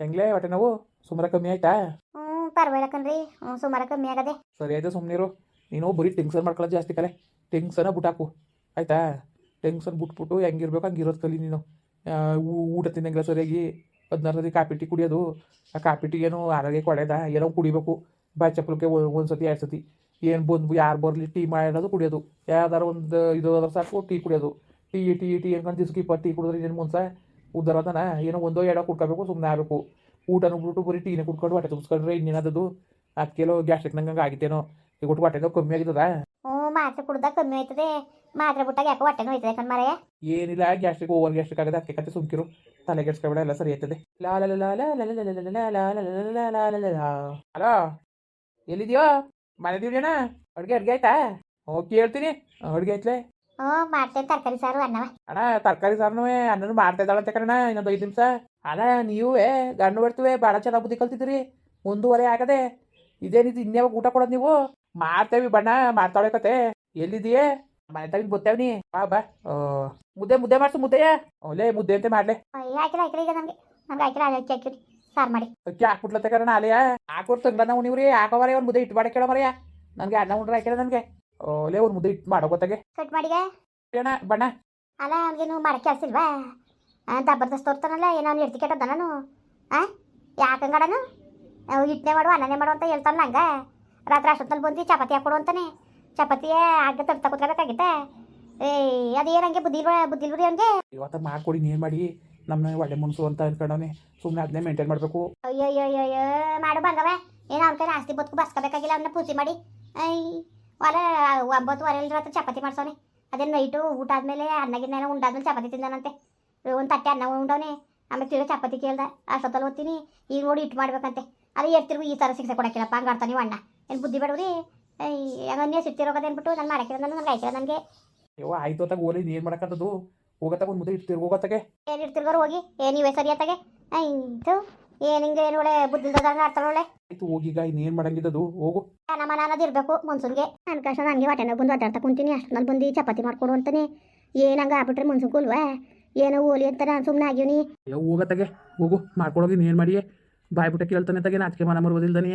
ಹೆಂಗ್ಲೇ ಹೊಟ್ಟೆ ನೋವು? ಸುಮಾರ ಕಮ್ಮಿ ಆಯ್ತಾ? ಹ್ಞೂ ಪರವಾಗಿಲ್ಲ ಕಣ್ರಿ. ಹ್ಞೂ ಸುಮಾರ ಕಮ್ಮಿ ಆಗದೆ. ಸರಿ ಆಯ್ತು ಸುಮ್ಮನಿರು ನೀನು ಬರೀ ಟೆನ್ಷನ್ ಮಾಡ್ಕೊಳ್ಳೋದು ಜಾಸ್ತಿ ಕಲೆ. ಟೆನ್ಷನ ಬಿಟ್ಟಾಕು ಆಯ್ತಾ? ಟೆನ್ಷನ್ ಬಿಟ್ಬಿಟ್ಟು ಹೆಂಗಿರ್ಬೇಕು ಹಂಗಿರೋದು ಕಲಿ ನೀನು. ಊಟ ತಿನ್ನಂಗಿಲ್ಲ ಸರಿಯಾಗಿ. ಹದಿನಾರು ಸತಿ ಕಾಪಿ ಟೀ ಕುಡಿಯೋದು. ಆ ಕಾಪಿ ಟೀ ಏನು ಆರೋಗ್ಯಕ್ಕೆ ಒಳ್ಳೇದ? ಏನೋ ಕುಡಿಬೇಕು. ಬಾಯಿ ಚಪ್ಪಲಕ್ಕೆ ಒಂದು ಸತಿ ಎರಡು ಸತಿ. ಏನು ಬಂದು ಯಾರು ಬರಲಿ ಟೀ ಮಾಡೋದು ಕುಡಿಯೋದು. ಯಾವ್ದಾರು ಒಂದು ಇದು ಸಾಕು ಟೀ ಕುಡಿಯೋದು. ಟೀ ಟೀ ಟೀ ಅನ್ಕೊಂಡು ದಿಸ್ಕಿಪ್ಪ ಟೀ ಕುಡಿದ್ರೆ ಏನು ಮುನ್ಸ ಉದ್ದಾರದನ ಏನೋ ಒಂದೋ ಎರಡೋ ಕುಡ್ಕೋಬೇಕು ಸುಮ್ಮನೆ ಆಗಬೇಕು ಊಟ ಬಿಟ್ಟು ಬರೀ ಟೀನೆ ಕುಡ್ಕೊಂಡು ಹೊಟ್ಟೆ ತುಂಬಿಸ್ಕೊಂಡ್ರೆ ಇನ್ನೇನದು ಅದಕ್ಕೆಲ್ಲೋ ಗ್ಯಾಸ್ಟ್ರಿಕ್ ನಂಗೆ ಆಗಿತ್ತೇನೋ ಈಗ ಒಟ್ಟು ಹೊಟ್ಟೆನೋ ಕಮ್ಮಿ ಆಗಿದ್ದದ ಹ್ಞೂ ಮಾತ್ರೆ ಕುಡ್ದಾಗ ಕಮ್ಮಿ ಆಯ್ತದೆ ಮಾತ್ರೆ ಬಿಟ್ಟಾಗ ಯಾಕೋ ಏನಿಲ್ಲ ಗ್ಯಾಸ್ಟ್ರಿಕ್ ಓವರ್ ಗ್ಯಾಸ್ಟ್ರಿಕ್ ಆಗದ ಅದಕ್ಕೆ ಕತೆ ಸುಮ್ಕಿರು ತಲೆ ಕೆಡ್ಸ್ಕೊಬೇಡ ಎಲ್ಲ ಸರಿ ಆಯ್ತದೆ ಹಲೋ ಎಲ್ಲಿದೆಯೋ ಮನೆದಿವ್ಯಣ ಅಡುಗೆ ಅಡುಗೆ ಆಯ್ತಾ ಓಕೆ ಕೇಳ್ತೀನಿ ಅಡುಗೆ ಆಯ್ತಲೇ ಹ್ಞೂ ಮಾಡ್ತೇನೆ ತರಕಾರಿ ಸಾರು ಅನ್ನವ. ಅಣ್ಣ ತರಕಾರಿ ಸಾರ್ನು ಅಣ್ಣನು ಮಾಡ್ತಾ ಇದ್ದಾಳಂತೆ ಕಣ ಇನ್ನೊಂದು ಐದು ನಿಮಿಷ. ಅಣ್ಣ ನೀವೇ ಗಂಡು ಬರ್ತೀವಿ ಭಾಳ ಚೆನ್ನಾಗಿ ಬುದ್ಧಿ ಕಲ್ತಿದ್ದೀರಿ. ಮುಂದುವರೆ ಆಗದೆ. ಇದೇನಿದು ಇನ್ಯಾವಾಗ ಊಟ ಕೊಡೋದು ನೀವು? ಮಾಡ್ತೇವಿ ಬಣ್ಣ ಮಾಡ್ತಾಳೆ ಕತೆ. ಎಲ್ಲಿದೆಯೇ ಮನೆ ತಗೊಂಡು ಬರ್ತೇವೆ ಬಾ ಬಾ. ಮುದ್ದೆ ಮುದ್ದೆ ಮಾಡ್ಸು ಮುದ್ದೆಯ ಓಲೇ ಮುದ್ದೆ ಅಂತ ಮಾಡ್ಲೆ. ಹಾಕಿಲ್ಲ ಹಾಕಿಲ್ಲ ಈಗ ನಮಗೆ. ನಮ್ಗೆ ಹಾಕಿಲ್ಲ ಅಕ್ಕಿ ಹಾಕಿರಿ. ಸಾರು ಮಾಡಿ. ಅಕ್ಕಿ ಹಾಕ್ಬಿಟ್ಲತ್ತೆ ಕರಣ ಅಲೆಯ. ಹಾಕೋರ್ ತಂಗ್ಲ ನಾವು ನೀವ್ರಿ ಹಾಕೋವರೆ ಒಂದು ಮುದ್ದೆ ಇಟ್ಟು ಮಾಡಿ ಕೇಳೋ ಮರೆಯ. ನನಗೆ ಅನ್ನ ಉಂಡ್ರೆ ಹಾಕಿಲ್ಲ ನನಗೆ. ಒಳ್ಳೆ ಒಂದು ಮುದ್ದೆ ಇಟ್ಟು ಮಾಡೋ ಗೊತ್ತಾಗೆ? ಕಟ್ ಮಾಡಿಗೆ? ಏನ ಬಣ್ಣ? ಅಲ್ಲ ಅವ್ನಿಗೇನು ಮಾಡಕ್ಕೆ ಕೆಲಸ ಇಲ್ವಾ ಜಬರ್ದಸ್ತ್ ತೋರ್ತಾನಲ್ಲ ಏನೋ ಅವ್ನು ಎಡ್ತಿ ಕೆಟ್ಟದ ನಾನು ಆ? ಯಾಕಂಗಡನು ಇಟ್ನೆ ಮಾಡು ಅನ್ನನೇ ಮಾಡು ಅಂತ ಹೇಳ್ತಾನಲ್ಲ ಹಂಗ? ರಾತ್ರಿ ಅಷ್ಟೊತ್ತಲ್ಲಿ ಬಂದು ಚಪಾತಿ ಹಾಕೊಡು ಅಂತಾನೆ. ಚಪಾತಿ ಆಗ ತರ್ತಾ ಕೂತ್ಕೋಬೇಕಾಗಿತ್ತೆ. ಏ ಅದೇನು ಹಂಗೆ ಬುದ್ಧಿಲ್ವ ಬುದ್ಧಿಲ್ವ್ರಿ ಅವ್ನಿಗೆ? ಇವತ್ತ ಮಾಡ್ಕೊಡಿ ನೀನು ಮಾಡಿ. ನಮ್ಮನ್ನ ಒಳ್ಳೆ ಮುನ್ಸು ಅಂತ ಅನ್ಕೊಂಡವನೆ. ಸುಮ್ಮನೆ ಅದನ್ನೇ ಮೇಂಟೈನ್ ಮಾಡಬೇಕು. ಅಯ್ಯೋ ಅಯ್ಯೋ ಅಯ್ಯೋ ಅಯ್ಯೋ ಮಾಡು ಬಂಗವ ಏನು ಅವ್ನ ಕೈ ಆಸ್ತಿ ಬದುಕು ಬಸ್ಕೋಬೇಕಾಗಿಲ್ಲ ಅವನ್ನ ಪೂಜೆ ಮಾಡಿ. ಐ ಒಲೆ ಒಂಬತ್ತುವರೆ ರಾತ್ರಿ ಚಪಾತಿ ಮಾಡ್ಸೋನೆ ಅದೇ ನೈಟು ಊಟ ಆದಮೇಲೆ ಅನ್ನ ಗಿನ್ನ ಏನೋ ಉಂಡಾದ್ಮೇಲೆ ಚಪಾತಿ ತಿಂದಾನಂತೆ. ಒಂದು ತಟ್ಟೆ ಅನ್ನ ಉಂಡವನೆ. ಆಮೇಲೆ ತಿರ್ಗಿ ಚಪಾತಿ ಕೇಳ್ದ. ಅಷ್ಟೊತ್ತಲ್ಲಿ ಓದ್ತೀನಿ. ಈಗ ನೋಡಿ ಇಟ್ಟು ಮಾಡ್ಬೇಕಂತೆ. ಅದು ಎತ್ತಿರ್ಗು ಈ ಥರ ಶಿಕ್ಷೆ ಕೊಡಕ್ಕಿಲ್ಲಪ್ಪ ಹಂಗೆ ಆಡ್ತಾನೆ ನೀವು ಅಣ್ಣ. ಏನು ಬುದ್ಧಿ ಬೇಡವ್ರಿ? ಹಂಗನ್ನೇ ಸಿಟ್ಟಿರೋಗದೆ ಅಂದ್ಬಿಟ್ಟು ನಾನು ಮಾಡಕ್ಕಿಲ್ಲ ನಾನು ನನಗೆ ಆಯ್ತಿಲ್ಲ ನನಗೆ. ಅಯ್ಯೋ ಆಯ್ತು ಅತ್ತಾಗ ಓಲಿ ಏನು ಮಾಡಕ್ಕಂಥದ್ದು ಹೋಗತ್ತಾಗ ಒಂದು ಮುದ್ದೆ ಇಟ್ಟು ತಿರ್ಗೋಗತ್ತಾಗೆ ಏನು ಇರ್ತಿರ್ಗೋರು ಹೋಗಿ? ಏನು ನೀವೇ ಸರಿ ಅತ್ತಾಗೆ ಆಯ್ತು. ಏನು ಹಿಂಗೆ ಏನು ಒಳ್ಳೆ ಬುದ್ಧಿಲ್ದಂಗೆ ಆಡ್ತಾಳೆ ಒಳ್ಳೆ? ಆಯ್ತು ಹೋಗೀಗ ಇನ್ನೇನು ಮಾಡಂಗಿದ್ದದು ಹೋಗು. ನಮ್ಮ ಅನ್ನೋದು ಇರಬೇಕು ಮನ್ಸೂನ್ಗೆ. ನನ್ನ ಕಷ್ಟ ನನಗೆ ಹೊಟ್ಟೆ ನೋವು ಬಂದು ಒದ್ದಾಡ್ತಾ ಕುಂತೀನಿ. ಅಷ್ಟೊಂದು ಬಂದು ಚಪಾತಿ ಮಾಡ್ಕೊಡು ಅಂತಾನೆ. ಏನು ಹಂಗೆ ಆಗ್ಬಿಟ್ರೆ ಮನ್ಸುಕುಲ್ವಾ ಏನೋ ಓಲಿ ಅಂತ ನಾನು ಸುಮ್ಮನೆ ಆಗಿವ್ನಿ. ಹೋಗತ್ತಾಗೆ ಹೋಗು ಮಾಡ್ಕೊಡೋಗಿ ಇನ್ನೇನು ಮಾಡಿ ಬಾಯ್ಬಿಟ್ಟ ಕೇಳ್ತಾನೆ ತಗೆ. ನಾಚಿಕೆ ಮನ ಮರ್ಬೋದಿಲ್ದಾನೆ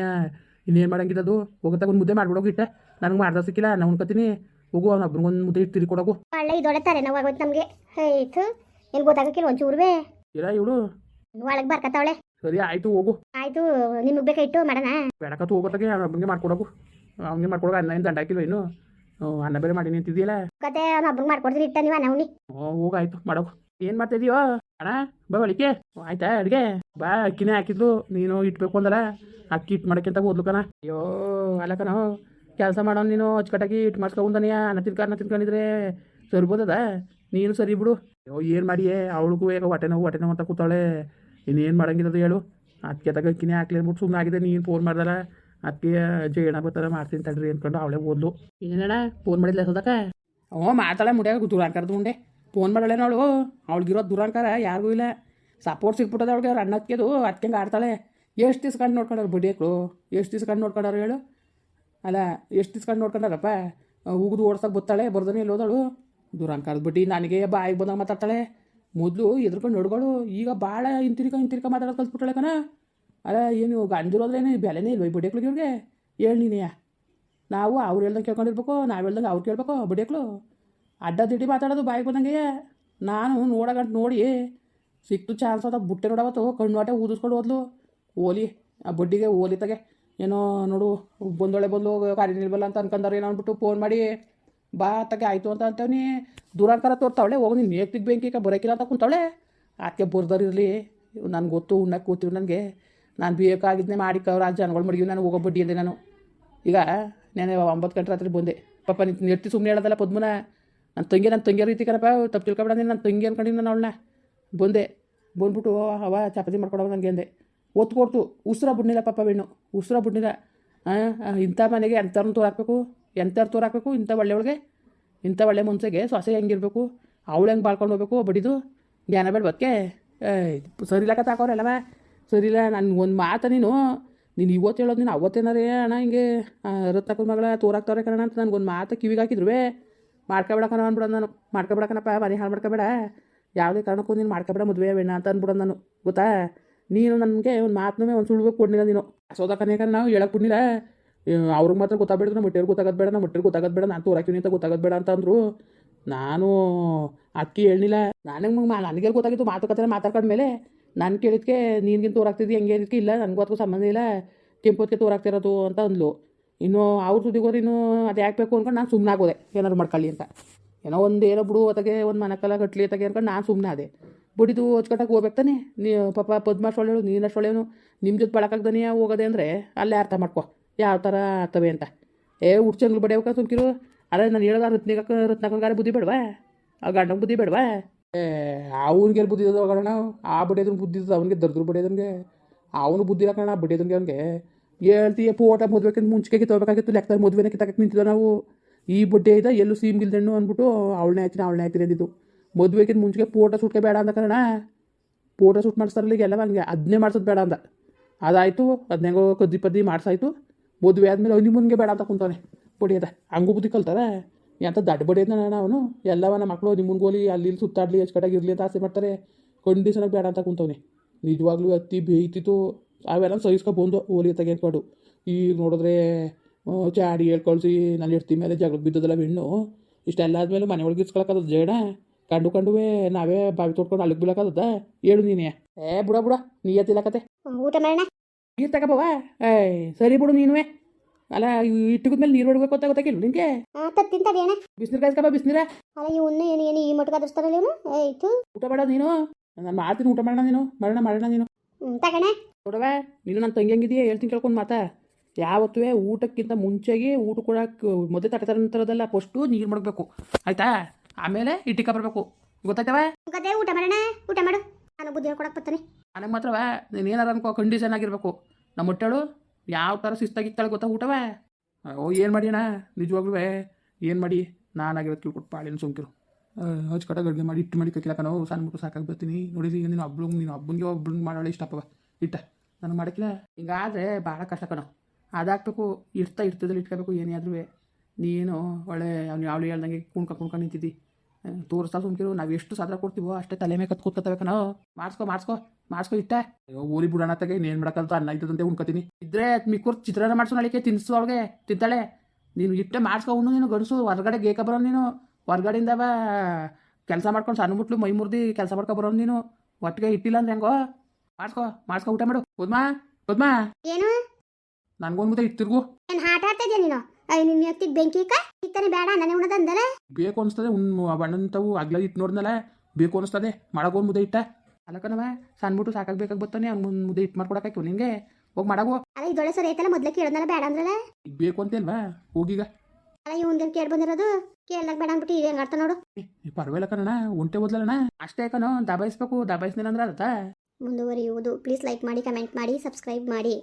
ಇನ್ನೇನು ಮಾಡಂಗಿದ್ದದು ಹೋಗತ್ತಾಗ ಒಂದು ಮುದ್ದೆ ಮಾಡ್ಬಿಡೋಗಿ ಇಟ್ಟೆ. ನನಗೆ ಮಾಡ್ದ ಸಿಕ್ಕಿಲ್ಲ ನಾನು ಉಣ್ಕೊತೀನಿ. ಹೋಗು ಅವ್ನ ಒಬ್ರಿಗೊಂದು ಮುದ್ದೆ ಇಟ್ಟು ತಿರ್ಕೊಡೋಗು ಒಳ್ಳೆ ಇದೊಳ್ಳೆ ತಲೆನೋವು ಆಗೋಯ್ತು ನಮಗೆ. ಆಯ್ತು ಏನು ಗೊತ್ತಾಗಕ್ಕಿಲ್ಲ ಒಂಚೂರುವೆ? ಇಲ್ಲ ಇವಳು. ಒಳಗೆ ಬರ್ಕತ್ತಾವಳೆ. ಸರಿ ಆಯ್ತು ಹೋಗು. ಆಯ್ತು ನಿಮಗೆ ಬೇಕಾಯ್ತು ಮಾಡೋಣ. ಬೇಡಕತ್ತು ಹೋಗೋತ್ತಾಗೆ ಅವ್ನಿಗೆ ಮಾಡ್ಕೊಡಕು ಅವ್ನಿಗೆ ಮಾಡ್ಕೊಡೋ ಅನ್ನ ಏನು ದಂಡ ಹಾಕಿಲ್ವ ಇನ್ನು? ಅನ್ನ ಬೇರೆ ಮಾಡಿ ನಿಂತಿದ್ಯಲ್ಲ ಕತೆ ಅವ್ನ ಒಬ್ರಿಗೆ ಮಾಡ್ಕೊಡ್ತೀನಿ ಇಟ್ಟ ನೀವು ಅನ್ನ ಹೋಗಾಯ್ತು ಮಾಡೋಕು ಏನು ಮಾಡ್ತಿದೀಯೋ? ಅಣ್ಣ ಬಾ ಬಳಿಕೆ ಆಯ್ತಾ ಅಡುಗೆ? ಬಾ ಅಕ್ಕಿನೇ ಹಾಕಿದ್ಲು. ನೀನು ಇಟ್ಬೇಕು ಅಂದಲ್ಲ. ಅಕ್ಕಿ ಇಟ್ಟು ಮಾಡಕ್ಕೆ ಅಂತ ಓದ್ಲು ಕಣ. ಅಯ್ಯೋ ಅಲ್ಲ ಕಣ ಕೆಲಸ ಮಾಡೋ ನೀನು ಅಚ್ಚುಕಟ್ಟಾಗಿ ಇಟ್ಟು ಮಾಡ್ಸ್ಕೊಂಡನೆಯ ಅನ್ನ ತಿನ್ಕ ಅನ್ನ ತಿನ್ಕೊಂಡಿದ್ರೆ ಸರಿಬೋದದ? ನೀನು ಸರಿ ಬಿಡು. ಅಯ್ಯೋ ಏನು ಮಾಡಿಯೇ? ಅವಳಿಗೂ ಈಗ ಹೊಟ್ಟೆ ನೋವು ಹೊಟ್ಟೆ ನೋವು ಅಂತ ಕೂತಾಳೆ. ಇನ್ನೇನು ಮಾಡಂಗಿರೋದು ಹೇಳು ಅದಕ್ಕೆ ತಗ ಅಕ್ಕಿನೇ ಹಾಕ್ಲಿ ಅಂದ್ಬಿಟ್ಟು ಸುಮ್ಮನೆ ಆಗಿದೆ ನೀನು ಫೋನ್ ಮಾಡ್ದಲ್ಲ ಅದಕ್ಕೆ ಜೇಣ ಬರ್ತಾರೆ ಮಾಡ್ತೀನಿ ತಡ್ರಿ ಅಂದ್ಕೊಂಡು ಅವಳೇ ಓದ್ಲು ಏನಣ್ಣ ಫೋನ್ ಮಾಡಿದ್ಲ ಸದಕ ಹ್ಞೂ ಮಾತಾಳೆ ಮುಡಿಯಾಗ ದುರಾಂಕಾರದ ಉಂಡೆ ಫೋನ್ ಮಾಡಳೆ ಅವಳು ಅವಳಿಗಿರೋ ದುರಾಂಕಾರ ಯಾರಿಗೂ ಇಲ್ಲ ಸಪೋರ್ಟ್ ಸಿಕ್ಬಿಟ್ಟದ ಅವಳಿಗೆ ಅವ್ರು ಅಣ್ಣಕ್ಕೆದು ಅದಕ್ಕೆ ಆಡ್ತಾಳೆ ಎಷ್ಟು ದಿವ್ಸ ಕಂಡು ನೋಡ್ಕೊಂಡವ್ರು ಬಡಿಯಕ್ಳು ಎಷ್ಟು ದಿವ್ಸ ಕಂಡು ನೋಡ್ಕೊಂಡವ್ರು ಹೇಳು ಅಲ್ಲ ಎಷ್ಟು ದಿವ್ಸ ಕಂಡು ನೋಡ್ಕೊಂಡಾರಪ್ಪ ಉಗಿದು ಓಡ್ಸಕ್ಕೆ ಬರ್ತಾಳೆ ಬರ್ದನೇ ಇಲ್ಲಿ ಹೋದಳು ದುರಾಂಕಾರದ ಬಡ್ಡಿ ನನಗೆ ಬಾಯಿಗೆ ಬಂದಾಗ ಮಾತಾಡ್ತಾಳೆ ಮೊದಲು ಎದ್ರುಕೊಂಡು ನೋಡ್ಗಳು ಈಗ ಭಾಳ ಹಿಂತಿರ್ಕ ಹಿಂತಿರ್ಕ ಮಾತಾಡೋದು ಕಲ್ತ್ಬಿಟ್ಟಾಳೆ ಕಣ. ಅಲ್ಲ, ಏನು ಗಂಡಿರೋದ್ರೇನು ಬೆಲೆನೇ ಇಲ್ವ ಈ ಬಡಿಯಕ್ಳಿಗೆ ಇವ್ರಿಗೆ? ಹೇಳಿ ನೀನೆಯ ನಾವು ಅವ್ರು ಹೇಳ್ದಂಗೆ ಕೇಳ್ಕೊಂಡಿರ್ಬೇಕು, ನಾವು ಹೇಳ್ದಂಗೆ ಅವ್ರು ಕೇಳ್ಬೇಕು ಬಡಿಯಕ್ಳು ಅಡ್ಡ ದಿಡ್ಡಿ ಮಾತಾಡೋದು ಬಾಯಿಗೆ ಬಂದಂಗೆ. ನಾನು ನೋಡಗಂಟು ನೋಡಿ ಸಿಕ್ತು ಚಾನ್ಸ್ ಅದ ಬುಟ್ಟೆ ನೋಡವತ್ತು ಕಣ್ಣು ಆಟೆ ಊದಿಸ್ಕೊಂಡು ಹೋದ್ಲು. ಓಲಿ, ಆ ಬಡ್ಡಿಗೆ ಓಲಿ ತಗೆ. ಏನೋ ನೋಡು, ಬಂದೊಳೆ ಬಂದು ಕಾರ್ಯ ನಿಲ್ಬಲ್ಲ ಅಂತ ಅನ್ಕೊಂಡಾರೆ ಏನೋ ಅಂದ್ಬಿಟ್ಟು ಫೋನ್ ಮಾಡಿ. ಬಾ ತಗೆ, ಆಯಿತು ಅಂತ ಅಂತೇವ್ನಿ ದೂರಾಂಕರ ತೋರ್ತಾವಳೆ, ಹೋಗಿ, ನೀನು ಏಕ್ತಿಗೆ ಬೆಂಕಿಗೆ ಬರೋಕಿಲ್ಲ ಅಂತ ಕುಂತಾವಳೆ. ಅದಕ್ಕೆ ಬರ್ದರಿರಲಿ ನನಗೆ ಗೊತ್ತು ಉಣ್ಣಕ್ಕೆ ಕೂತೀವಿ ನನಗೆ. ನಾನು ಬೇಕಾಗಿದ್ದನ್ನೇ ಮಾಡಿ ಕವ್ರ ಆ ಜನಗಳು ಮಡಗಿವಿ ನಾನು ಹೋಗೋ ಬಡ್ಡಿ ಅಂದೆ ನಾನು. ಈಗ ನಾನು ಒಂಬತ್ತು ಗಂಟೆ ರಾತ್ರಿ ಬಂದೆ. ಪಾಪ ನೀನು ಎತ್ತಿ ಸುಮ್ಮನೆ ಹೇಳೋದಲ್ಲ ಪದ್ಮನ. ನನ್ನ ತಂಗಿ ನನ್ನ ತಂಗಿಯ ರೀತಿ ಕಣಪ್ಪ, ತಪ್ಪು ತಿಳ್ಕೊಬೇಡ ನೀನು ನನ್ನ ತಂಗಿ ಅನ್ಕೊಂಡಿದ್ದೆ ನಾನು ಅವಳನ್ನ ಬಂದೆ. ಬಂದ್ಬಿಟ್ಟು ಅವ ಚಪಾತಿ ಮಾಡ್ಕೊಡವ ನನಗೆ ಅಂದೆ. ಒತ್ತು ಕೊಡ್ತು ಉಸಿರ ಬಿಡ್ನಿಲ್ಲ ಪಾಪ ಬೆಣ್ಣು. ಉಸಿರ ಬಿಡ್ನಿಲ್ಲ. ಇಂಥ ಮನೆಗೆ ಎಂಥವ್ರನ್ನ ತೋರಾಕ್ಬೇಕು ಎಂಥವ್ರು ಹಾಕಬೇಕು, ಇಂಥ ಒಳ್ಳೆಯೊಳಗೆ ಇಂಥ ಒಳ್ಳೆ ಮನ್ಸಿಗೆ ಸೊಸೆ ಹೆಂಗಿರ್ಬೇಕು ಅವಳು ಹೆಂಗೆ ಬಾಳ್ಕೊಂಡು ಹೋಗ್ಬೇಕು, ಬಡಿದು ಜ್ಞಾನ ಬೇಡ ಬದುಕೆ ಸರಿ ಇಲ್ಲ ತಾಕೋರಲ್ಲವ ಸರಿ ಇಲ್ಲ, ನಾನು ಒಂದು ಮಾತು ನೀನು ನೀನು ಇವತ್ತು ಹೇಳೋದು ನೀನು ಅವತ್ತೇನಾರೇ ಅಣ್ಣ ಹಿಂಗೆ ರತ್ನಕ್ಕನ ಮಗಳ ತೋರಾಕ್ತವ್ರೆ ಕಣ ಅಂತ ನನಗೊಂದು ಮಾತು ಕಿವಿಗೆ ಹಾಕಿದ್ರು ಮಾಡ್ಕೊಬೇಡ ಕಣ ಅಂದ್ಬಿಡೋದು ನಾನು ಮಾಡ್ಕೊಬೇಡ ಕಣಪ್ಪ ಮನೆ ಹಾಳು ಮಾಡ್ಕೊಬೇಡ, ಯಾವುದೇ ಕಾರಣಕ್ಕೂ ನೀನು ಮಾಡ್ಕೊಬೇಡ ಮದುವೆ ಬೇಡ ಅಂತ ಅಂದ್ಬಿಡೋದು ನಾನು, ಗೊತ್ತಾ? ನೀನು ನನಗೆ ಒಂದು ಮಾತನ್ನೂ ಒಂದು ಸುಳ್ಬೇಕು ಕೊಡ್ಲಿಲ್ಲ ನೀನು. ಸೋದಕ್ಕನೇಕ ನಾವು ಹೇಳಕ್ಕೆ ಬಿಡ್ನಿಲ್ಲ ಅವ್ರಿಗೆ ಮಾತ್ರ ಗೊತ್ತಾಗಬೇಡ್ರಿ, ನಮ್ಮ ಮಟ್ಟಿಯವ್ರಿಗೆ ಗೊತ್ತಾಗೋದು ಬೇಡ, ನಮ್ಮ ಮಟ್ಟಿಯವ್ರಿಗೆ ಗೊತ್ತಾಗೋದು ಬೇಡ, ನಾನು ತೋರಾಕಿನಿ ಅಂತ ಗೊತ್ತಾಗೋದು ಬೇಡ ಅಂತಂದರು. ನಾನು ಅದಕ್ಕೆ ಹೇಳಿಲ್ಲ ನನಗೆ ನನಗೆ ಗೊತ್ತಾಗಿತ್ತು ಮಾತುಕತೆ ಮಾತಾಡ್ಕೊಂಡ್ಮೇಲೆ ನಾನು ಕೇಳಿದ್ಕೆ ನಿನ್ಗಿಂತ ತೋರಾಗ್ತಿದ್ದಿ ಹೆಂಗೆ ಇದಕ್ಕೆ ಇಲ್ಲ, ನನಗೂ ಅದಕ್ಕೂ ಸಂಬಂಧ ಇಲ್ಲ. ಕೆಂಪೋದಕ್ಕೆ ತೋರಾಗ್ತಿರೋದು ಅಂತ ಅಂದ್ಲು. ಇನ್ನು ಅವ್ರ ಸುದ್ದಿಗೆ ಹೋದ್ರೆ ಇನ್ನು ಅದು ಯಾಕೆ ಬೇಕು ಅನ್ಕೊಂಡು ನಾನು ಸುಮ್ಮನೆ ಆಗೋದೆ. ಏನಾದ್ರು ಮಾಡ್ಕೊಳ್ಳಿ ಅಂತ. ಏನೋ ಒಂದು ಏನೋ ಬಿಡು ಅತಗೆ ಒಂದು ಮನಕಲ್ಲ ಕಟ್ಲಿ ಅತಗೆ ಅಂದ್ಕೊಂಡು ನಾನು ಸುಮ್ಮನೆ ಅದೇ ಬಿಡಿದು ಹೊಚ್ಕಟ್ಟಾಗ ಹೋಗ್ಬೇಕು ತಾನೆ. ನೀ, ಪಾಪ ಪದ್ಮಾಶ್ ಒಳ್ಳೆಯಳು ನೀನಷ್ಟು ಒಳ್ಳೆಯವನು ನಿಮ್ಮ ಜೊತೆ ಬಳಕಾಗ್ದಾನೆ ಹೋಗೋದೆ ಅಂದರೆ ಅಲ್ಲೇ ಅರ್ಥ ಮಾಡ್ಕೊ. ಯಾವ ಥರ ಆಗ್ತವೆ ಅಂತ. ಏ ಹುಡ್ಚಂಗ್ಲು ಬಡಿಯೋಕ ಸುಮ್ಕಿರು ಅದೇ ನಾನು ಹೇಳೋದ ರತ್ನಿಗ ರತ್ನಕಂಗಾರ ಬುದ್ಧಿ ಬೇಡವಾ? ಆ ಗಂಡನ ಬುದ್ಧಿ ಬೇಡವಾ? ಏ ಅವ್ನಿಗೆ ಬುದ್ಧಿ ಇದ್ದದ ಕಣ ಆ ಬಡಿಯೋದನ್ನ ಬುದ್ಧಿ ಇದ್ದದ ಅವನಿಗೆ, ದರ್ದ್ರ ಬಡಿಯೋದನ್ಗೆ ಅವನು ಬುದ್ಧಿ ಇಲ್ಲ ಕಣ ಬಡಿಯೋದನ್ಗೆ ಅವ್ನಿಗೆ. ಹೇಳ್ತೀಯ ಪೋಟ ಮದುವೆಕ್ಕಿಂತ ಮುಂಚೆಗೆ ತಗೋಬೇಕಾಗಿತ್ತು ಲೆಕ್ಕ ಮದುವೆನ ಕಿತ್ತಾಕಕ್ಕೆ ನಿಂತಿದ್ದ ನಾವು. ಈ ಬಡ್ಡೆ ಇದ್ದ ಎಲ್ಲೂ ಸೀಮ್ ಗಿಲ್ದಣ್ಣು ಅಂದ್ಬಿಟ್ಟು ಅವಳನ್ನೇ ಆಯ್ತೀನಿ ಅವಳನ್ನೇ ಆಯ್ತೀನಿ ಅಂದಿದ್ದು. ಮದುವೆಗಿಂತ ಮುಂಚೆಗೆ ಪೋಟ ಸುಟ್ಕೆ ಬೇಡ ಅಂದ ಕಣ ಫೋಟೋ ಶೂಟ್ ಮಾಡಿಸ್ತಾರಲ್ಲ ಈಗ ಎಲ್ಲ ಹಂಗೆ. ಅದನ್ನೇ ಮಾಡ್ಸೋದು ಬೇಡ ಅಂದ. ಅದಾಯಿತು ಅದನ್ನೆಂಗೋ ಕದ್ದಿ ಪದ್ದಿ ಮಾಡ್ಸಾಯ್ತು. ಮದುವೆ ಆದಮೇಲೆ ಅವ್ನಿ ಮುಂದೆ ಬೇಡ ಅಂತ ಕುಂತಾನೆ. ಬಡಿಯದ ಹಂಗೂ ಬುದ್ಧಿ ಕಲ್ತಾರೆ ಎಂತ ದಡ್ಡ ಬಡಿಯೋದ್ನ ನಾನು ಅವನು. ಎಲ್ಲವನ ಮಕ್ಕಳು ನಿಮ್ಮ ಮುಂಗೋಲಿ ಅಲ್ಲಿ ಇಲ್ಲಿ ಸುತ್ತಾಡಲಿ ಕಡೆಗೆ ಇರಲಿ ಅಂತ ಆಸೆ ಮಾಡ್ತಾರೆ. ಕಂಡೀಷನಾಗಿ ಬೇಡ ಅಂತ ಕುಂತವನೆ. ನಿಜವಾಗ್ಲೂ ಅತ್ತಿ ಬೇಯ್ತಿತ್ತು. ಅವೆಲ್ಲ ಸಹಿಸ್ಕೊ ಬಂದು ಓಲಿ ತೆಗೆದ್ಕೊಂಡು ಈಗ ನೋಡಿದ್ರೆ ಚಾಡಿ ಹೇಳ್ಕೊಳ್ಸಿ, ನಾನು ಇರ್ತಿ ಮೇಲೆ ಜಗಳಕ್ಕೆ ಬಿದ್ದದಲ್ಲ ಹೆಣ್ಣು. ಇಷ್ಟೆಲ್ಲ ಆದ್ಮೇಲೆ ಮನೆ ಒಳಗೆ ಇಸ್ಕೊಳಕ್ಕದ ಜೇಡ. ಕಂಡು ಕಂಡುವೆ ನಾವೇ ಬಾವಿ ತೊಡ್ಕೊಂಡು ಅಲ್ಲಿಗೆ ಬೀಳಕ್ಕದ ಹೇಳು ನೀನೇ. ಏ, ಬುಡ ಬುಡ. ನೀ ಎತ್ತಿಲ್ಲ ಕತೆ ಊಟ ಮಾಡೋಣ? ನೀರು ತಗೋಬವ? ಏಯ್ ಸರಿ ಬಿಡು ನೀನುವೆ. ಅಲ್ಲ ಇಟ್ಟುಕದ್ಮೇಲೆ ನೀರು ಹೊಡ್ಬೇಕು ಅಂತ ಗೊತ್ತಾಗಿಲ್ಲ ನಿನಗೆ? ತತ್ತಿನ ಅಣ್ಣ. ಬಿಸಿನೀರು ಕಾಯ್ಸ್ಕೊಬ ಬಿಸಿನೀರ. ಅಲ್ಲ ಇವನ್ನ ಏನು ಏನು ಈ ಮಟ್ಟ ಅದರ್ಸ್ತಾರಲ್ಲ ಇವನು? ಆಯ್ತು ಊಟ ಮಾಡೋ ನೀನು. ನಾನು ಮಾಡ್ತೀನಿ ಊಟ ಮಾಡೋಣ ನೀನು. ಮಾಡೋಣ ಮಾಡೋಣ ನೀನು. ತಗಣ ನೋಡವ ನೀನು ನನ್ನ ತಂಗಿ ಹಂಗಿದೆಯಾ? ಹೇಳ್ತೀನಿ ಕೇಳ್ಕೊಂಡು ಮಾತಾ. ಯಾವತ್ತೂ ಊಟಕ್ಕಿಂತ ಮುಂಚೆಗೆ ಊಟ ಕೊಡಕ್ಕೆ ಮೊದಲು ತಟ್ಟೆ ನಂತರದಲ್ಲ ಫಸ್ಟು ನೀರು ಮಾಡಬೇಕು ಆಯ್ತಾ? ಆಮೇಲೆ ಇಟ್ಟಿಕ ಬರಬೇಕು. ಗೊತ್ತಾಯ್ತವ ಊಟ ಮಾಡೋಣ ಊಟ ಮಾಡು. ನಾನು ಬುದ್ಧಿ ಹೇಳ್ಕೊಡಕ್ಕೆ ಬರ್ತಾನೆ. ನನಗೆ ಮಾತ್ರವ, ನೀನು ಏನಾರ ಅನ್ಕೋ ಕಂಡೀಷನ್ ಆಗಿರಬೇಕು. ನಮ್ಮ ಮುಟ್ಟಾಳು ಯಾವ ಥರ ಶಿಸ್ತಾಗಿತ್ತಾಳೆ ಗೊತ್ತಾ ಊಟವ? ಓ ಏನು ಮಾಡಿ ಅಣ್ಣ? ನಿಜವಾಗ್ಲೂ ಏನು ಮಾಡಿ? ನಾನಾಗಿರೋದು ತಿಳ್ಕೊಟ್ಟು ಪಾಳಿನ ಸುಮ್ಕಿರು ಹಚ್ಕಟ್ಟಾಗ ಅಡುಗೆ ಮಾಡಿ ಇಟ್ಟು ಮಾಡಿ ಕಕ್ಕಿಲ್ಲ ಕಣೋ, ಸಣ್ಣ ಮುಟ್ಟು ಸಾಕಾಗಿ ಬರ್ತೀನಿ ಈಗ ನೀನು ಒಬ್ಳು ನೀನು ಒಬ್ಬನಿಗೆ ಒಬ್ಳನ್ನ ಮಾಡೋಳೆ ಇಷ್ಟಪ್ಪವ ಇಟ್ಟ, ನಾನು ಮಾಡಕ್ಕಿಲ್ಲ. ಹಿಂಗಾದ್ರೆ ಭಾಳ ಕಷ್ಟ ಕಣೋ. ಅದಾಗಬೇಕು ಇರ್ತಾ ಇರ್ತದಲ್ಲಿ, ಇಟ್ಕೋಬೇಕು, ಏನೇ ಆದ್ರೂ ನೀನು ಒಳ್ಳೆ, ಅವ್ನು ಯಾವಳು ಹೇಳ್ದಂಗೆ ಕುಣ್ಕ ಕುಣ್ಕೊಂಡು ನಿಂತಿದ್ದಿ. ತೋರಿಸ್ತಾ ಸುಮ್ಕಿರು ನಾವು ಎಷ್ಟು ಸಾಧನ ಕೊಡ್ತೀವೋ ಅಷ್ಟೇ ತಲೆ ಮೇಲೆ ಕತ್ ಕತ್ತಬೇಕನೋ ಮಾರ್ಸ್ಕೋ ಮಾರ್ಸ್ಕೋ ಮಾರ್ಸ್ಕೋ ಇಟ್ಟೆ ಊರಿ ಬಿಡೋಣ ತಗೆ ಏನ್ ಮಾಡಕಂತ ಅನ್ನ ಇದ್ದದಂತೆ ಉಣ್ಕೊತೀನಿ. ಇದ್ರೆ ಮಿಕ್ಕೂರ್ ಚಿತ್ರಾನ್ನ ಮಾಡ್ಸೋಣ ನಾಳಿಕೆ ತಿನ್ಸು ಅವಳಿಗೆ ತಿಂತಾಳೆ. ನೀನು ಇಟ್ಟೆ ಮಾರ್ಸ್ಕೋ ಉಣ್ಣು ನೀನು ಗಡಿಸು ಹೊರಗಡೆ ಗೇಕ ಬರೋ ನೀನು. ಹೊರಗಡೆಯಿಂದವ ಕೆಲಸ ಮಾಡ್ಕೊಂಡು ಸಣ್ಣ ಮುಟ್ಲು ಮೈ ಮುರಿದು ಕೆಲಸ ಮಾಡ್ಕೊ ಬರೋ ನೀನು. ಒಟ್ಟಿಗೆ ಇಟ್ಟಿಲ್ಲ ಅಂದ್ರೆ ಹೆಂಗೋ? ಮಾರ್ಸ್ಕೋ ಮಾರ್ಸ್ಕೋ ಊಟ ಮಾಡು. ಹೋದ್ಮಾ ಹೋದ್ಮಾ ಏನು? ಮುಂದೆ ಮುದ್ದೆ ಇಟ್ಟಿರ್ಗು. ನೀನು? ನಿನ್ನ ಎತ್ತಿಗೆ ಬೆಂಕಿ ಕ ಇತ್ತಾನೆ ಬೇಡ ನನಗೆ ಉಣ್ಣದಂದಲ್ಲ ಬೇಕು ಅನಿಸ್ತದೆ ಉಣ್ಣು ಬಣ್ಣಂತವು ಅಗ್ಲ ಇಟ್ಟು ನೋಡಿದ್ನಲ್ಲ ಬೇಕು ಅನಿಸ್ತದೆ ಮಾಡಗೋನ್ ಮುದ್ದೆ ಇಟ್ಟ. ಅಲ್ಲಕನವ ಸಣ್ಣ ಸಾಕಾಗ್ಬೇಕಾಗಿ ಬರ್ತಾನೆ ಅವ್ನು ಮುಂದೆ ಮುದ್ದೆ ಇಟ್ಟು ಮಾಡ್ಕೊಡಕ್ಕೆ ನಿನಗೆ ಹೋಗಿ ಮಾಡಗೋ ಅಲ್ಲ ಇದೊಳೆ ಸರಿ ಐತಲ್ಲ ಮೊದ್ಲೇ ಕೇಳೋದಲ್ಲ ಬೇಡ ಅಂದ್ರಲ್ಲ ಈಗ ಬೇಕು ಅಂತೇಲ್ವಾ ಹೋಗೀಗ ಅಲ್ಲ ಇವ್ನ್ಗೆ ಕೇಳಿ ಬಂದಿರೋದು ಕೇಳಕ್ ಬೇಡ ಅಂದ್ಬಿಟ್ಟು ಈಗ ಹೆಂಗ್ ಆಡ್ತಾ ನೋಡು. ಪರವಾಗಿಲ್ಲ ಕಣ ಒಂಟೆ ಓದ್ಲಣ್ಣ ಅಷ್ಟೇ ಕಣೋ ದಬಾಯಿಸ್ಬೇಕು ದಬಾಯಿಸ್ನಿಲ್ಲ ಅಂದ್ರೆ ಅದತ್ತ ಮುಂದುವರಿಯುವುದು. ಪ್ಲೀಸ್ ಲೈಕ್ ಮಾಡಿ ಕಮೆಂಟ್ ಮಾಡಿ ಸಬ್ಸ್ಕ್ರೈಬ್ ಮಾಡಿ.